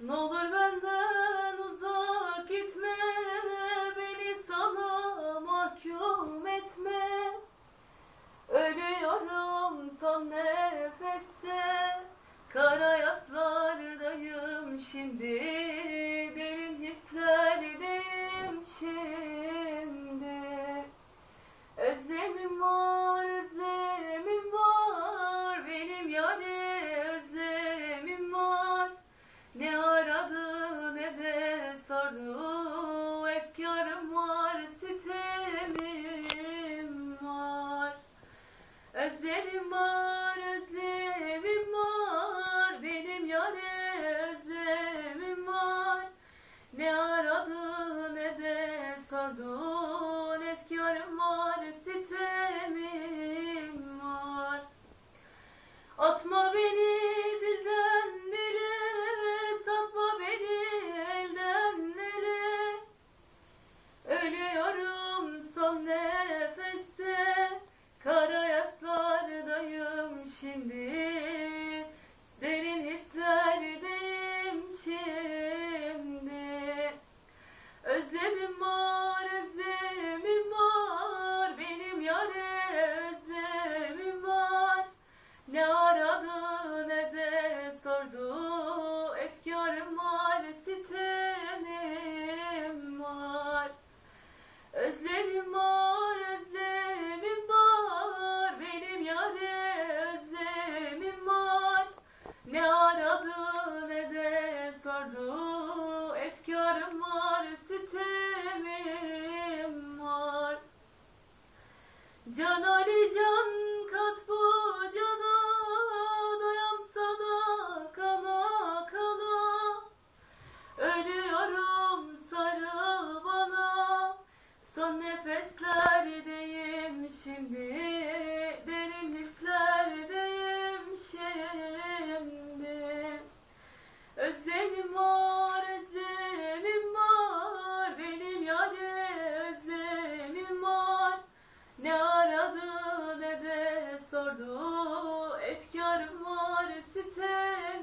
Ne benden uzak gitme, beni sana mahkum. Ölüyorum son nefeste, kara şimdi. sardı oh, o var site.